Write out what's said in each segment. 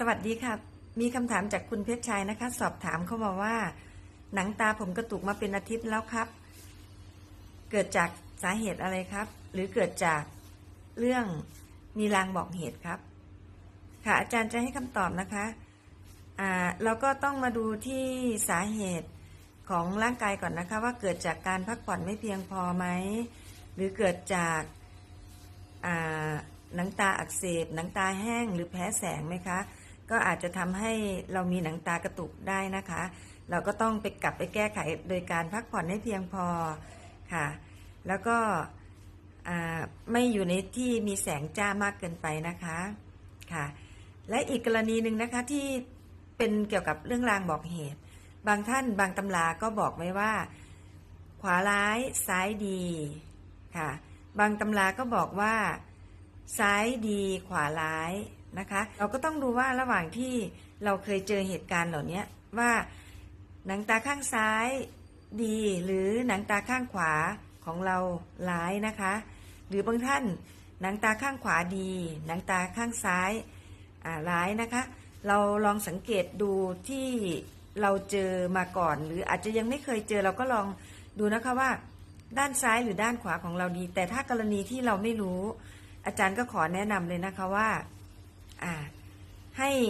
สวัสดีค่ะ มีคำถามจากคุณเพชรชัยนะคะ สอบถามเข้ามาว่า หนังตาผมกระตุกมาเป็นอาทิตย์แล้วครับ เกิดจากสาเหตุอะไรครับ หรือเกิดจากเรื่องมีลางบอกเหตุครับ ค่ะอาจารย์จะให้คำตอบนะคะอ่าเราก็ต้องมาดูที่สาเหตุของร่างกายก่อนนะคะ ว่าเกิดจากการพักผ่อนไม่เพียงพอไหมหรือเกิดจากอ่าหนังตาอักเสบหนังตาแห้งหรือแพ้แสงไหมคะ ก็อาจจะทำให้เรามีหนังตากระตุกได้นะคะ เราก็ต้องไปกลับไปแก้ไขโดยการพักผ่อนให้เพียงพอค่ะ แล้วก็ไม่อยู่ในที่มีแสงจ้ามากเกินไปนะคะค่ะ และอีกกรณีหนึ่งนะคะที่เป็นเกี่ยวกับเรื่องรางบอกเหตุ บางท่านบางตำราก็บอกไว้ว่า ขวาร้ายซ้ายดีค่ะ บางตำราก็บอกว่า ซ้ายดีขวาร้าย นะคะ เราก็ต้องดูว่าระหว่างที่เราเคยเจอเหตุการณ์เหล่านี้ว่าหนังตาข้างซ้ายดีหรือหนังตาข้างขวาของเราร้ายนะคะ หรือบางท่านหนังตาข้างขวาดี หนังตาข้างซ้ายอ่าร้ายนะคะ เราลองสังเกตดูที่เราเจอมาก่อน หรืออาจจะยังไม่เคยเจอเราก็ลองดูนะคะว่า ด้านซ้ายหรือด้านขวาของเราดี แต่ถ้ากรณีที่เราไม่รู้ อาจารย์ก็ขอแนะนำเลยนะคะว่า ให้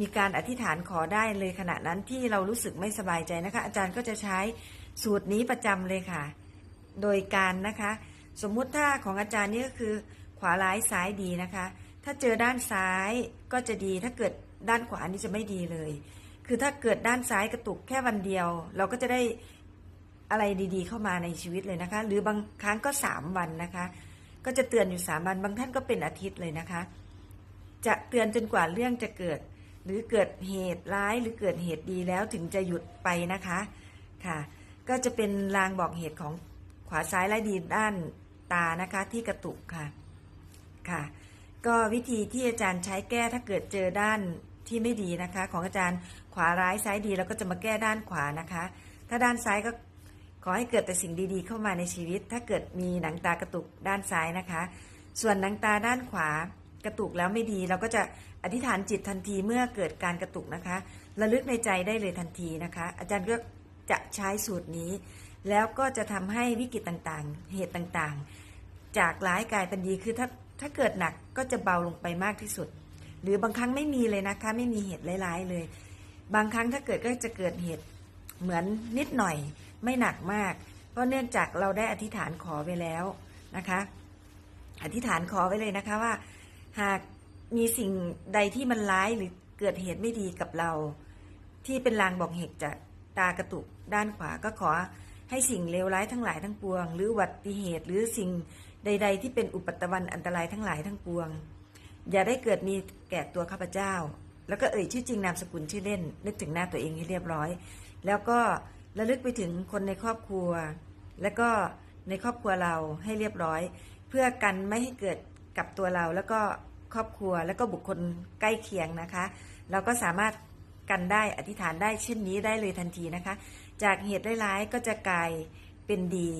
มีการอธิษฐานขอได้เลยขณะนั้นที่เรารู้สึกไม่สบายใจนะคะ อาจารย์ก็จะใช้สูตรนี้ประจำเลยค่ะ โดยการนะคะ สมมุติถ้าของอาจารย์นี่ก็คือ ขวาร้ายซ้ายดีนะคะ ถ้าเจอด้านซ้ายก็จะดีถ้าเกิดด้านขวานี่จะไม่ดีเลย คือถ้าเกิดด้านซ้ายกระตุกแค่วันเดียว เราก็จะได้อะไรดีๆ เข้ามาในชีวิตเลยนะคะ หรือบางครั้งก็สามวันนะคะ ก็จะเตือนอยู่สามวัน บางท่านก็เป็นอาทิตย์เลยนะคะ จะเตือนจนกว่าเรื่องจะเกิด หรือเกิดเหตุร้ายหรือเกิดเหตุดีแล้วถึงจะหยุดไปนะคะค่ะ ก็จะเป็นลางบอกเหตุของขวาซ้ายและดีด้านตานะคะที่กระตุกค่ะค่ะ ก็วิธีที่อาจารย์ใช้แก้ถ้าเกิดเจอด้านที่ไม่ดีนะคะ ของอาจารย์ขวาร้ายซ้ายดีแล้วก็จะมาแก้ด้านขวานะคะ ถ้าด้านซ้ายก็ขอให้เกิดแต่สิ่งดีๆ เข้ามาในชีวิต ถ้าเกิดมีหนังตากระตุกด้านซ้ายนะคะ ส่วนหนังตาด้านขวา ระตุกแล้วไม่ดีเราก็จะอธิษฐานจิตทันทีเมื่อเกิดการกระตุกนะคะระลึกในใจได้เลยทันทีนะคะ อาจารย์ก็จะใช้สูตรนี้ แล้วก็จะทำให้วิกฤตต่างๆ เหตุต่างๆ จากร้ายกลายเป็นดีคือถ้าถ้าเกิดหนักก็จะเบาลงไปมากที่สุด หรือบางครั้งไม่มีเลยนะคะ ไม่มีเหตุร้ายๆเลย บางครั้งถ้าเกิดก็จะเกิดเหตุเหมือนนิดหน่อยไม่หนักมาก เพราะเนื่องจากเราได้อธิษฐานขอไว้แล้วนะคะ อธิษฐานขอไว้เลยนะคะว่า หากมีสิ่งใดที่มันร้ายหรือเกิดเหตุไม่ดีกับเรา ที่เป็นลางบอกเหตุจากตากระตุกด้านขวาก็ขอให้สิ่งเลวร้ายทั้งหลายทั้งปวง หรืออุบัติเหตุหรือสิ่งใด ๆ ที่เป็นอุปัตวันอันตรายทั้งหลายทั้งปวง อย่าได้เกิดมีแก่ตัวข้าพเจ้า แล้วก็เอ่ยชื่อจริงนามสกุลชื่อเล่น นึกถึงหน้าตัวเองให้เรียบร้อย แล้วก็ระลึกไปถึงคนในครอบครัว แล้วก็ในครอบครัวเราให้เรียบร้อย เพื่อกันไม่ให้เกิด กับตัวเราแล้วก็ครอบครัวแล้วก็บุคคลใกล้เคียงนะคะ เราก็สามารถกันได้อธิษฐานได้เช่นนี้ได้เลยทันทีนะคะ จากเหตุร้ายๆก็จะกลายเป็นดี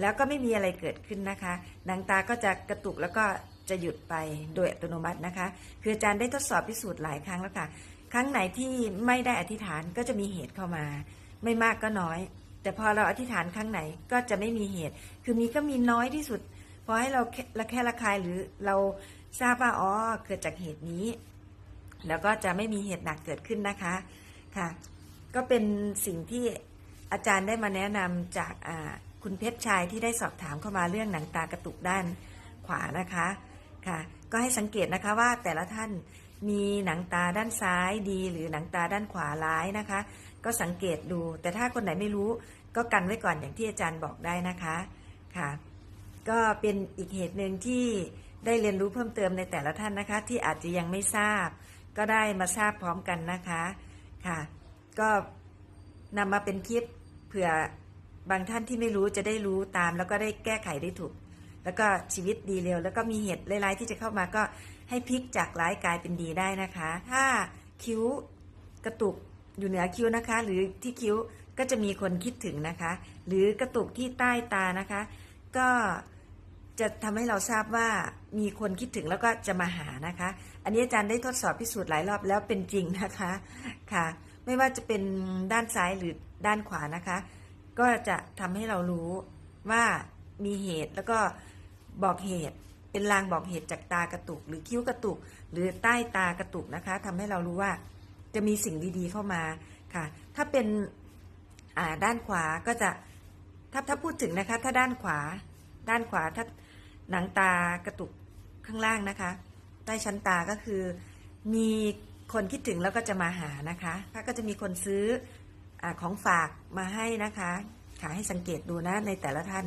แล้วก็ไม่มีอะไรเกิดขึ้นนะคะหนังตาก็จะกระตุกแล้วก็จะหยุดไปโดยอัตโนมัตินะคะ คืออาจารย์ได้ทดสอบพิสูจน์หลายครั้งแล้วค่ะ ครั้งไหนที่ไม่ได้อธิษฐานก็จะมีเหตุเข้ามา ไม่มากก็น้อย แต่พอเราอธิษฐานครั้งไหนก็จะไม่มีเหตุ คือมีก็มีน้อยที่สุด พอให้เราแค่ระแค่ระคายหรือเราทราบว่าอ๋อเกิดจากเหตุนี้ แล้วก็จะไม่มีเหตุหนักเกิดขึ้นนะคะค่ะ ก็เป็นสิ่งที่อาจารย์ได้มาแนะนำจากคุณเพชรชัยที่ได้สอบถามเข้ามาเรื่องหนังตากระตุกด้านขวานะคะค่ะ ก็ให้สังเกตนะคะว่าแต่ละท่านมีหนังตาด้านซ้ายดี หรือหนังตาด้านขวาร้ายนะคะ ก็สังเกตดู แต่ถ้าคนไหนไม่รู้ ก็กันไว้ก่อนอย่างที่อาจารย์บอกได้นะคะค่ะ ก็เป็นอีกเหตุหนึ่งที่ได้เรียนรู้เพิ่มเติมในแต่ละท่านนะคะ ที่อาจจะยังไม่ทราบ ก็ได้มาทราบพร้อมกันนะคะค่ะ ก็นำมาเป็นคลิปเผื่อบางท่านที่ไม่รู้จะได้รู้ตาม แล้วก็ได้แก้ไขได้ถูก แล้วก็ชีวิตดีเร็ว แล้วก็มีเหตุร้ายๆที่จะเข้ามาก็ให้พลิกจากร้ายกลายเป็นดีได้นะคะ ถ้าคิ้วกระตุกอยู่เหนือคิ้วนะคะ หรือที่คิ้วก็จะมีคนคิดถึงนะคะ หรือกระตุกที่ใต้ตานะคะ ก็ จะทำให้เราทราบว่ามีคนคิดถึงแล้วก็จะมาหานะคะ อันนี้อาจารย์ได้ทดสอบพิสูจน์หลายรอบแล้วเป็นจริงนะคะค่ะ ไม่ว่าจะเป็นด้านซ้ายหรือด้านขวานะคะ ก็จะทำให้เรารู้ว่ามีเหตุแล้วก็บอกเหตุเป็นลางบอกเหตุจากตากระตุก หรือคิ้วกระตุก หรือใต้ตากระตุกนะคะทำให้เรารู้ว่าจะมีสิ่งดีๆเข้ามาค่ะ ถ้าเป็นด้านขวาก็จะถ้าถ้าพูดถึงนะคะ ถ้าด้านขวา ด้านขวาถ้า หนังตากระตุกข้างล่างนะคะ ใต้ชั้นตาก็คือมีคนคิดถึงแล้วก็จะมาหานะคะถ้าก็จะมีคนซื้ออของฝากมาให้นะคะค่ะให้สังเกตดูนะในแต่ละท่าน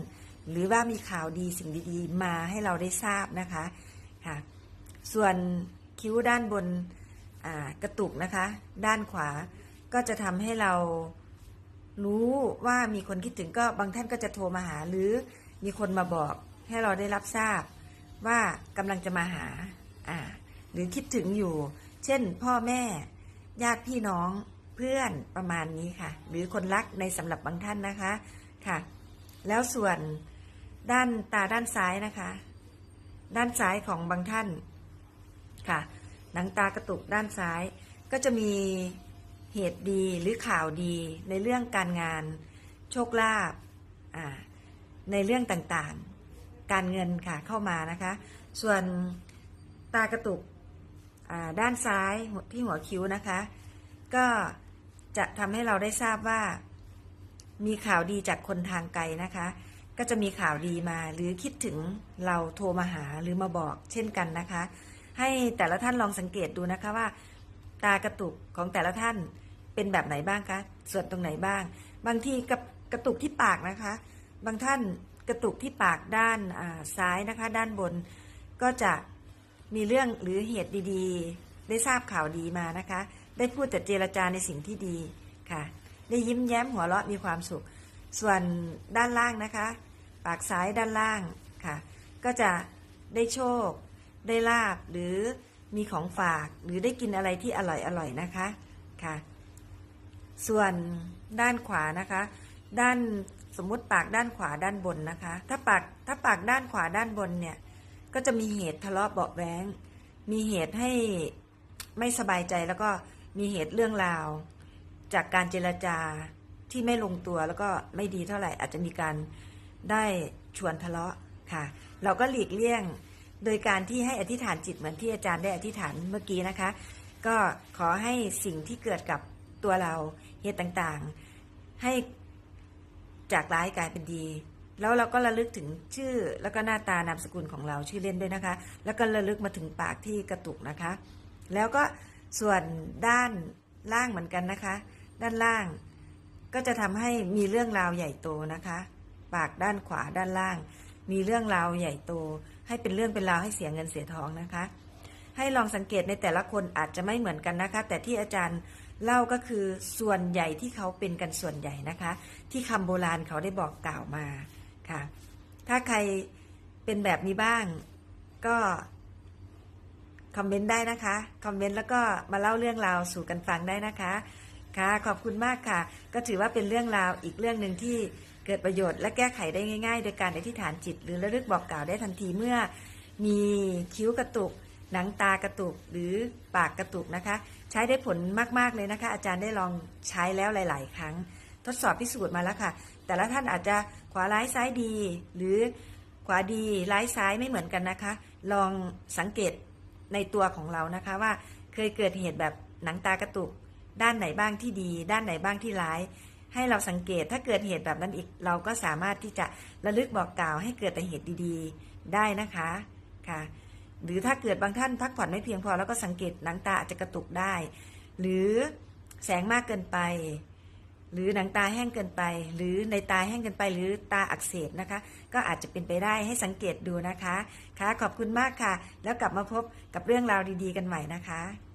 หรือว่ามีข่าวดีสิ่งดีๆ มาให้เราได้ทราบนะคะค่ะส่วนคิ้วด้านบนกระตุกนะคะ ด้านขวาก็จะทำให้เรารู้ว่ามีคนคิดถึงก็บางท่านก็จะโทรมาหาหรือมีคนมาบอก ให้เราได้รับทราบว่ากำลังจะมาหาอ่าหรือคิดถึงอยู่ เช่น พ่อแม่ ญาติพี่น้องเพื่อนประมาณนี้ค่ะ หรือคนรักในสำหรับบางท่านนะคะค่ะ แล้วส่วนด้านตาด้านซ้ายนะคะ ด้านซ้ายของบางท่านค่ะ หนังตากระตุกด้านซ้าย ก็จะมีเหตุดีหรือข่าวดีในเรื่องการงาน โชคลาภในเรื่องต่างๆ การเงินค่ะเข้ามานะคะ ส่วนตากระตุกด้านซ้ายที่หัวคิ้วนะคะ ก็จะทำให้เราได้ทราบว่า มีข่าวดีจากคนทางไกลนะคะ ก็จะมีข่าวดีมาหรือคิดถึงเราโทรมาหาหรือมาบอกเช่นกันนะคะ ให้แต่ละท่านลองสังเกตดูนะคะว่า ตากระตุกของแต่ละท่านเป็นแบบไหนบ้างคะส่วนตรงไหนบ้าง บางทีกับกระตุกที่ปากนะคะ บางท่าน กระตุกที่ปากด้านาซ้ายนะคะ ด้านบนก็จะมีเรื่องหรือเหตุดีๆ ได้ทราบข่าวดีมานะคะ ได้พูดแต่เจรจาในสิ่งที่ดีค่ะ ได้ยิ้มแย้มหัวเราะมีความสุข ส่วนด้านล่างนะคะ ปากซ้ายด้านล่างค่ะ ก็จะได้โชค ได้ลาบหรือมีของฝากหรือได้กินอะไรที่อร่อยอร่อยนะคะค่ะ ส่วนด้านขวานะคะ ด้าน สมมุติปากด้านขวาด้านบนนะคะ ถ้าปากถ้าปากด้านขวาด้านบนเนี่ย ก็จะมีเหตุทะเลาะเบาะแว้งมีเหตุให้ไม่สบายใจแล้วก็มีเหตุเรื่องราว จากการเจรจาที่ไม่ลงตัวแล้วก็ไม่ดีเท่าไหร่ อาจจะมีการได้ชวนทะเลาะค่ะ เราก็หลีกเลี่ยงโดยการที่ให้อธิษฐานจิตเหมือนที่อาจารย์ได้อธิษฐานเมื่อกี้นะคะ ก็ขอให้สิ่งที่เกิดกับตัวเราเหตุต่างๆ ให้ จากร้ายกลายเป็นดี แล้วเราก็ระลึกถึงชื่อแล้วก็หน้าตานามสกุลของเราชื่อเล่นด้วยนะคะ แล้วก็ระลึกมาถึงปากที่กระตุกนะคะ แล้วก็ส่วนด้านล่างเหมือนกันนะคะ ด้านล่างก็จะทำให้มีเรื่องราวใหญ่โตนะคะ ปากด้านขวาด้านล่าง มีเรื่องราวใหญ่โต ให้เป็นเรื่องเป็นราวให้เสียเงินเสียทองนะคะ ให้ลองสังเกตในแต่ละคนอาจจะไม่เหมือนกันนะคะ แต่ที่อาจารย์ เล่าก็คือส่วนใหญ่ที่เขาเป็นกันส่วนใหญ่นะคะ ที่คำโบราณเขาได้บอกกล่าวมาค่ะ ถ้าใครเป็นแบบนี้บ้างก็คอมเมนต์ได้นะคะคอมเมนต์แล้วก็มาเล่าเรื่องราวสู่กันฟังได้นะคะค่ะขอบคุณมากค่ะ ก็ถือว่าเป็นเรื่องราวอีกเรื่องหนึ่งที่เกิดประโยชน์และแก้ไขได้ง่าย ๆ โดยการอธิษฐานจิต หรือระลึกบอกกล่าวได้ทันทีเมื่อมีคิ้วกระตุก หนังตากระตุกหรือปากกระตุกนะคะ ใช้ได้ผลมากๆเลยนะคะ อาจารย์ได้ลองใช้แล้วหลาย ๆ ครั้ง ทดสอบพิสูจน์มาแล้วค่ะ แต่ละท่านอาจจะขวาร้ายซ้ายดี หรือขวาดีร้ายซ้ายไม่เหมือนกันนะคะ ลองสังเกตในตัวของเรานะคะว่าเคยเกิดเหตุแบบหนังตากระตุก ด้านไหนบ้างที่ดี ด้านไหนบ้างที่ร้าย ให้เราสังเกตถ้าเกิดเหตุแบบนั้นอีก เราก็สามารถที่จะระลึกบอกกล่าวให้เกิดแต่เหตุดีๆ ได้นะคะค่ะ หรือถ้าเกิดบางท่านพักผ่อนไม่เพียงพอแล้วก็สังเกตหนังตาอาจจะกระตุกได้ หรือแสงมากเกินไป หรือหนังตาแห้งเกินไป หรือในตาแห้งเกินไป หรือตาอักเสบนะคะ ก็อาจจะเป็นไปได้ให้สังเกตดูนะคะค่ะขอบคุณมากค่ะ แล้วกลับมาพบกับเรื่องราวดี ๆ กันใหม่นะคะ